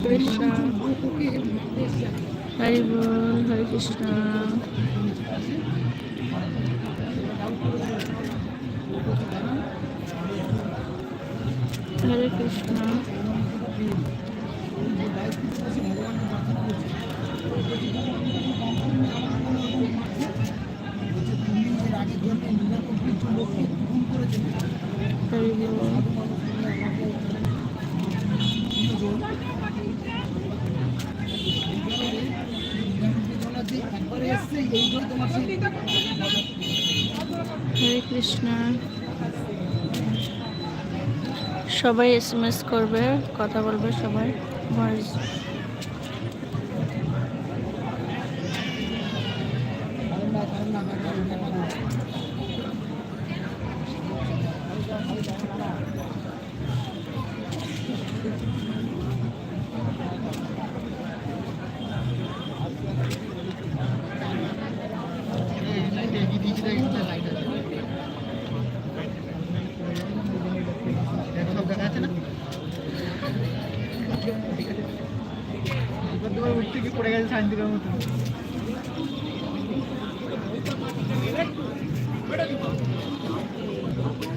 কৃষ্ণ হরি বল হরে কৃষ্ণ হরে কৃষ্ণ হরি বল হরে কৃষ্ণ। সবাই S M S করবে কথা বলবে সবাই। ভয়েস। সব তোমার উঠতে কি পড়ে গেছে শান্তিকার মতো